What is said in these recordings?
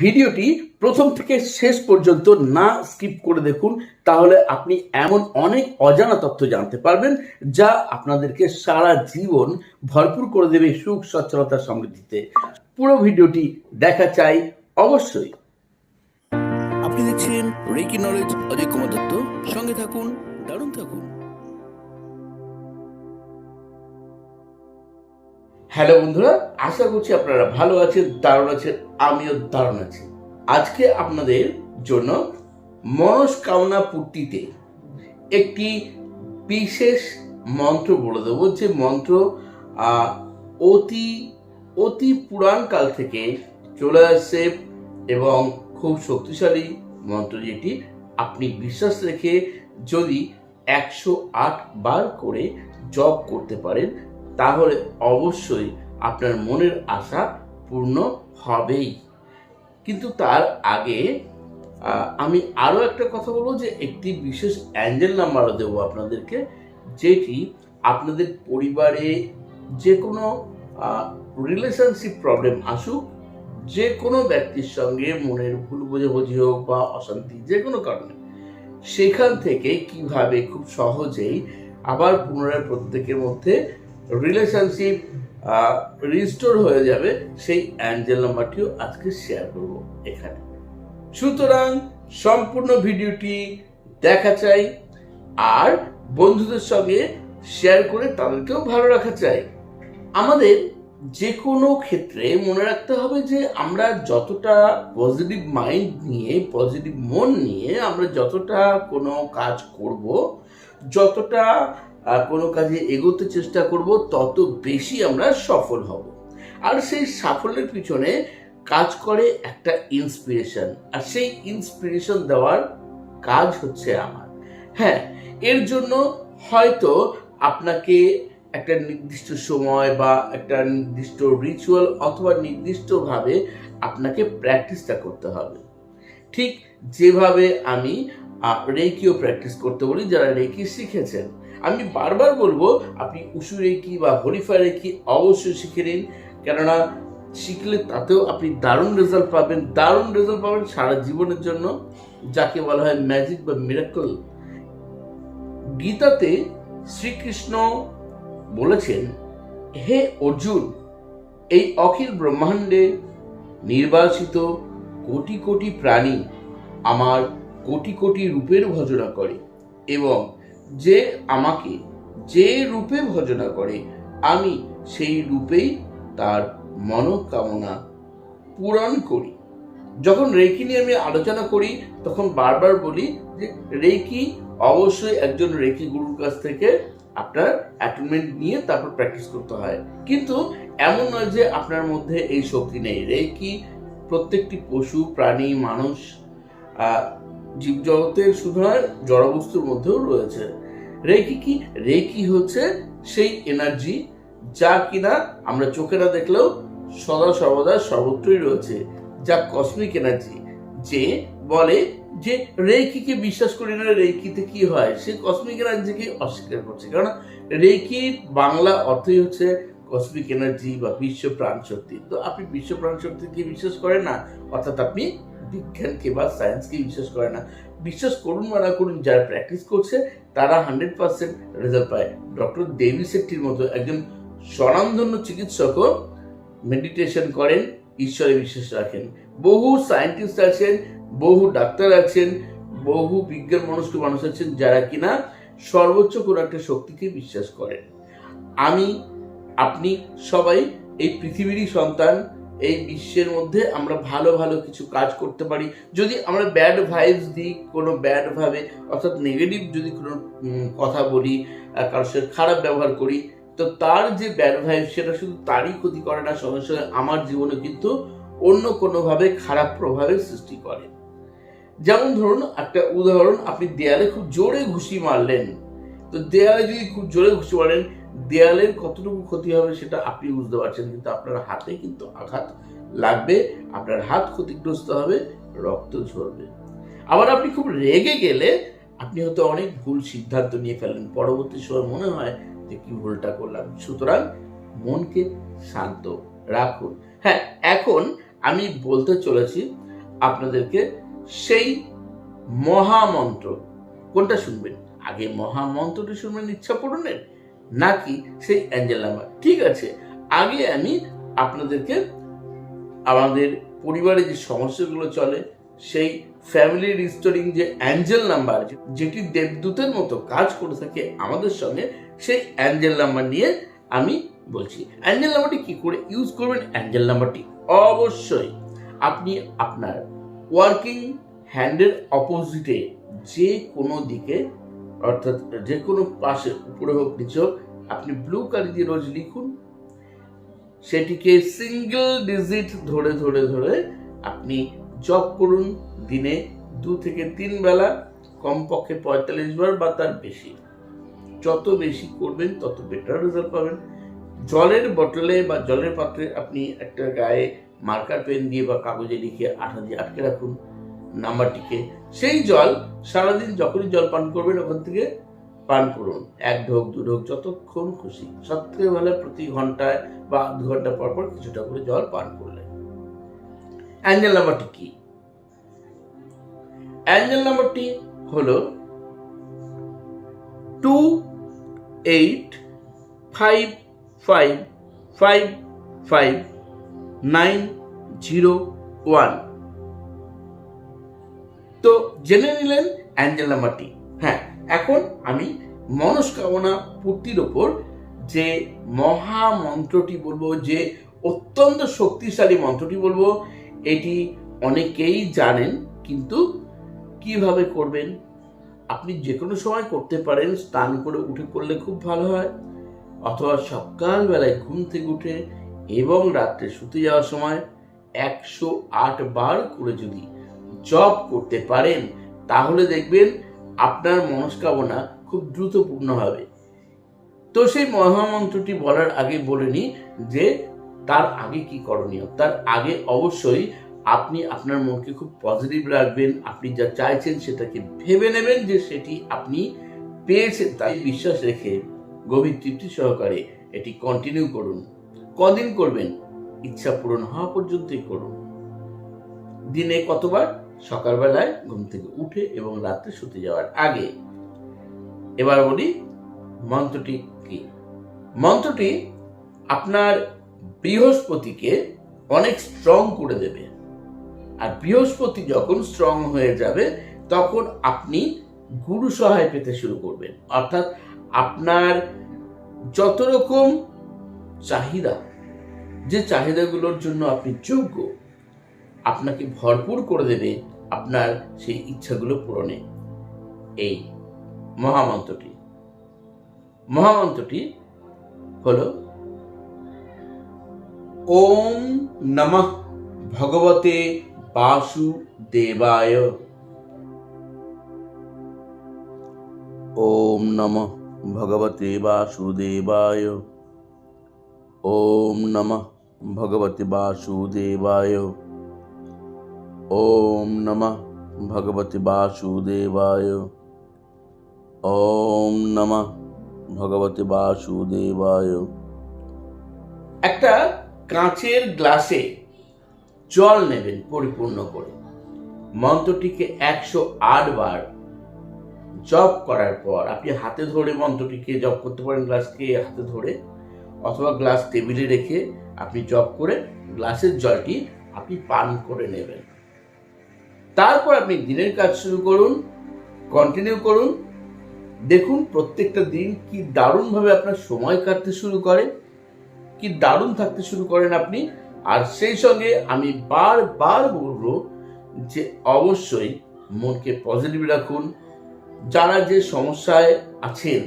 ভিডিওটি প্রথম থেকে শেষ পর্যন্ত না স্কিপ করে দেখুন, তাহলে আপনি এমন অনেক অজানা তথ্য জানতে পারবেন যা আপনাদেরকে সারা জীবন ভরপুর করে দেবে সুখ, সচ্ছলতা সমৃদ্ধিতে। পুরো ভিডিওটি দেখা চাই অবশ্যই। আপনি দেখছেন রেকি নলেজ, অজয় কুমার দত্ত। সঙ্গে থাকুন, দারুণ থাকুন। হ্যালো বন্ধুরা, আশা করছি আপনারা ভালো আছেন, দারুণ আছেন, আমিও দারুণ আছি। আজকে আপনাদের জন্য মনস্কামনা পূর্তিতে একটি বিশেষ মন্ত্র বলে দেবো, যে মন্ত্র অতি অতি পুরাণকাল থেকে চলে আসছে এবং খুব শক্তিশালী মন্ত্র যেটি আপনি বিশ্বাস রেখে যদি একশো আট বার করে জপ করতে পারেন তাহলে অবশ্যই আপনার মনের আশা পূর্ণ হবেই। কিন্তু তার আগে আমি আরও একটা কথা বলব যে একটি বিশেষ অ্যাঞ্জেল নাম্বারও দেবো আপনাদেরকে, যেটি আপনাদের পরিবারে যে কোনো রিলেশনশিপ প্রবলেম আসুক যে কোনো ব্যক্তির সঙ্গে মনের ভুল বোঝাবুঝি হোক বা অশান্তি যে কোনো কারণে, সেখান থেকে কীভাবে খুব সহজেই আবার পুনরায় প্রত্যেকের মধ্যে রিলেশনশিপ রিস্টোর হয়ে যাবে, সেই অ্যাঞ্জেল নাম্বারটিও আজকে শেয়ার করব এখানে। সুতরাং সম্পূর্ণ ভিডিওটি দেখা চাই, আর বন্ধুদের সঙ্গে শেয়ার করে তাদেরকেও ভালো রাখা চাই। আমাদের যে কোনো ক্ষেত্রে মনে রাখতে হবে যে আমরা যতটা পজিটিভ মাইন্ড নিয়ে পজিটিভ মন নিয়ে আমরা যতটা কোনো কাজ করব, যতটা কোনো কাজে এগোতে চেষ্টা করব, তত বেশি আমরা সফল হব। আর সেই সাফল্যের পিছনে কাজ করে একটা ইন্সপিরেশন আর সেই ইন্সপিরেশন দেওয়ার কাজ হচ্ছে আমার। হ্যাঁ এর জন্য হয়তো আপনাকে একটা নির্দিষ্ট সময় বা একটা নির্দিষ্ট রিচুয়াল অথবা নির্দিষ্টভাবে আপনাকে প্র্যাকটিসটা করতে হবে। ঠিক যেভাবে আমি রেকিও প্র্যাকটিস করতে বলি, যারা রেকি শিখেছেন। আমি বারবার বলব, আপনি উসু রেকি বা হরিফা রেকি অবশ্যই শিখে নিন। কেননা, শিখলে তাতেও আপনি দারুণ রেজাল্ট পাবেন। দারুণ রেজাল্ট পাবেন সারা জীবনের জন্য। যাকে বলা হয় ম্যাজিক বা মিরাকল গীতাতে শ্রীকৃষ্ণ বলেছেন, হে অর্জুন, এই অখিল ব্রহ্মাণ্ডে নির্বাচিত কোটি কোটি প্রাণী আমার কোটি কোটি রূপের ভজনা করে এবং যে আমাকে যে রূপে ভজনা করে, আমি সেই রূপেই তার মনোকামনা পূরণ করি। যখন রেকি নিয়ে আমি আলোচনা করি, তখন বারবার বলি যে রেকি অবশ্যই একজন রেকি গুরুর কাছ থেকে আপনার অ্যাটেনমেন্ট নিয়ে তারপর প্র্যাকটিস করতে হয়। কিন্তু এমন নয় যে আপনার মধ্যে এই শক্তি নেই। রেকি প্রত্যেকটি পশু, প্রাণী, মানুষ জীবজগতের শুধু নয় জড়বস্তুর মধ্যেও রয়েছে। রেকি কি? রেকি হচ্ছে সেই এনার্জি যা কিনা আমরা চোখে না দেখলেও সদা সর্বদা সর্বত্রই রয়েছে। যা কসমিক এনার্জি যে বলে যে রেকিকে বিশ্বাস করি না রেকিতে কি হয়? সে কসমিক এনার্জিকে অস্বীকার করছে। কারণ রেকির বাংলা অর্থই হচ্ছে কসমিক এনার্জি বা বিশ্ব প্রাণ শক্তি তো আপনি বিশ্ব প্রাণ শক্তিকে বিশ্বাস করেন না, অর্থাৎ আপনি বিজ্ঞানকে বা সায়েন্সকে বিশ্বাস করে না। বিশ্বাস করুন বা না করুন, যারা প্র্যাকটিস করছে, তারা হান্ড্রেড পার্সেন্ট রেজাল্ট পায়। ডক্টর দেবী শেট্টির মতো একজন স্বনামধন্য চিকিৎসকও মেডিটেশন করেন, ঈশ্বরে বিশ্বাস রাখেন। বহু সায়েন্টিস্ট আছেন, বহু ডাক্তার আছেন, বহু বিজ্ঞান মনস্ক মানুষ আছেন, যারা কিনা সর্বোচ্চ কোনো একটা শক্তিকে বিশ্বাস করেন। আমি, আপনি সবাই এই পৃথিবীরই সন্তান এই বিশ্বের মধ্যে আমরা ভালো ভালো কিছু কাজ করতে পারি। যদি আমরা ব্যাড ভাইবস দিই, কোনো ব্যাডভাবে অর্থাৎ নেগেটিভ যদি কোনো কথা বলি কারোর সাথে খারাপ ব্যবহার করি, তো তার যে ব্যাড ভাইব সেটা শুধু তারই ক্ষতি করে না, সঙ্গে সঙ্গে আমার জীবনে কিন্তু অন্য কোনোভাবে খারাপ প্রভাবের সৃষ্টি করে। যেমন ধরুন, একটা উদাহরণ, আপনি দেয়ালে খুব জোরে ঘুষি মারলেন। তো দেয়ালে যদি খুব জোরে ঘুষি মারেন দেয়ালের কতটুকু ক্ষতি হবে সেটা আপনি বুঝতে পারছেন, কিন্তু আপনার হাতে কিন্তু আঘাত লাগবে, আপনার হাত ক্ষতিগ্রস্ত হবে, রক্ত ঝরবে। আবার আপনি খুব রেগে গেলে আপনি হয়তো অনেক ভুল সিদ্ধান্ত নিয়ে ফেলেন পরবর্তী সময় মনে হয় যে কি ভুলটা করলাম। সুতরাং মনকে শান্ত রাখুন। হ্যাঁ এখন আমি বলতে চলেছি আপনাদেরকে সেই মহামন্ত্র। কোনটা শুনবেন? আগে মহামন্ত্রটি শুনবেন, ইচ্ছা পূরণের? নাকি সেই অ্যাঞ্জেল নাম্বার। ঠিক আছে, আগে আমি আপনাদেরকে আমাদের পরিবারে যে সমস্যাগুলো চলে, সেই ফ্যামিলি রিস্টোরিং যে অ্যাঞ্জেল নাম্বার, যেটি দেবদূতের মতো কাজ করে থাকে আমাদের সঙ্গে, সেই অ্যাঞ্জেল নাম্বার নিয়ে আমি বলছি। অ্যাঞ্জেল নাম্বারটি কি করে ইউজ করবেন? অ্যাঞ্জেল নাম্বারটি অবশ্যই আপনি আপনার ওয়ার্কিং হ্যান্ডের অপোজিটে যে কোনো দিকে অর্থাৎ যে কোনো পাশে, উপরে হোক, নিচে হোক, আপনি ব্লু কালি দিয়ে রোজ লিখুন। সেটিকে সিঙ্গেল ডিজিট ধরে ধরে ধরে আপনি জব করুন দিনে দু থেকে তিন বেলা, কমপক্ষে পঁয়তাল্লিশ বার বা তার বেশি। যত বেশি করবেন, তত বেটার রেজাল্ট পাবেন। জলের বটলে বা জলের পাত্রে আপনি একটা গায়ে মার্কার পেন দিয়ে বা কাগজে লিখে আঠা দিয়ে আটকে রাখুন। নাম্বারটিকে। সেই জল সারাদিন যখনই জল পান করবেন, ওখান থেকে পান করুন। এক ঢোক, দু ঢোক, যতক্ষণ খুশি। থেকে ভালো প্রতি ঘন্টায় বা দু ঘণ্টা পর পর কিছুটা করে জল পান করলেন। অ্যাঞ্জেল নাম্বারটি কি? অ্যাঞ্জেল নাম্বারটি হলো two eight five five five five nine zero one তো জেনে নিলেন অ্যাঞ্জেল নাম্বারটি হ্যাঁ এখন আমি মনস্কামনা পূর্তির ওপর যে মহামন্ত্রটি বলব, যে অত্যন্ত শক্তিশালী মন্ত্রটি বলব, এটি অনেকেই জানেন, কিন্তু কীভাবে করবেন? আপনি যে কোনো সময় করতে পারেন, স্নান করে উঠে করলে খুব ভালো হয়, অথবা সকালবেলায় ঘুম থেকে উঠে এবং রাত্রে শুতে যাওয়ার সময় একশো আট বার করে যদি জব করতে পারেন, তাহলে দেখবেন আপনার মনস্কামনা খুব দ্রুত পূর্ণ হবে। তো সেই মহামন্ত্রটি বলার আগে বলে নিই যে, তার আগে কি করণীয়? তার আগে অবশ্যই আপনি আপনার মনকে খুব পজিটিভ রাখবেন, আপনি যা চাইছেন সেটাকে ভেবে নেবেন যে সেটি আপনি পেয়েছেন। তাই বিশ্বাস রেখে গভীর তৃপ্তি সহকারে এটি কন্টিনিউ করুন। কদিন করবেন? ইচ্ছা পূরণ হওয়া পর্যন্তই করুন। দিনে কতবার? সকালবেলায় ঘুম থেকে উঠে এবং রাত্রে শুতে যাওয়ার আগে। এবার বলি, মন্ত্রটি কি? মন্ত্রটি আপনার বৃহস্পতিকে অনেক স্ট্রং করে দেবে। আর বৃহস্পতি যখন স্ট্রং হয়ে যাবে, তখন আপনি গুরু সহায় পেতে শুরু করবেন। অর্থাৎ আপনার যত রকম চাহিদা, যে চাহিদাগুলোর জন্য আপনি যোগ্য আপনাকে ভরপুর করে দেবে আপনার সেই ইচ্ছাগুলো পূরণে। এই মহামন্ত্রটি। মহামন্ত্রটি হলো, ওম নমঃ ভগবতে বাসুদেবায়। ওম নমঃ ভগবতে বাসুদেবায়। ওম নমঃ ভগবতে বাসুদেবায়। ওম নমঃ ভগবতে বাসুদেবায়। ওম নমঃ ভগবতে বাসুদেবায়। একটা কাঁচের গ্লাসে জল নেবেন পরিপূর্ণ করে। মন্ত্রটিকে একশো আট বার জপ করার পর আপনি হাতে ধরে মন্ত্রটিকে জপ করতে পারেন গ্লাসকে হাতে ধরে, অথবা গ্লাস টেবিলে রেখে আপনি জপ করে গ্লাসের জলটি আপনি পান করে নেবেন। তারপর আপনি দিনের কাজ শুরু করুন কন্টিনিউ করুন। দেখুন প্রত্যেকটা দিন কি দারুণভাবে আপনার সময় কাটতে শুরু করে, কি দারুণ থাকতে শুরু করেন আপনি। আর সেই সঙ্গে আমি বারবার বলব যে অবশ্যই মনকে পজিটিভ রাখুন। যারা যে সমস্যায় আছেন,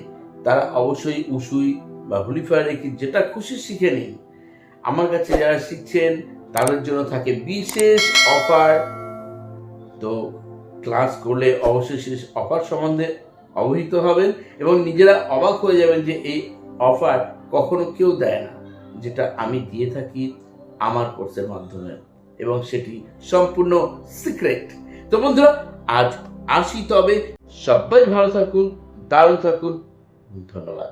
তারা অবশ্যই উসুই বা হুলিফায়ার রেখে যেটা খুশি শিখে নিন। আমার কাছে যারা শিখছেন, তাদের জন্য থাকে বিশেষ অফার তো ক্লাস করলে অবশ্যই শেষ অফার সম্বন্ধে অবহিত হবেন এবং নিজেরা অবাক হয়ে যাবেন যে এই অফার কখনো কেউ দেয় না, যেটা আমি দিয়ে থাকি আমার কোর্সের মাধ্যমে এবং সেটি সম্পূর্ণ সিক্রেট তো বন্ধুরা, আজ আসি তবে সবাই ভালো থাকুন, দারুণ থাকুন, ধন্যবাদ।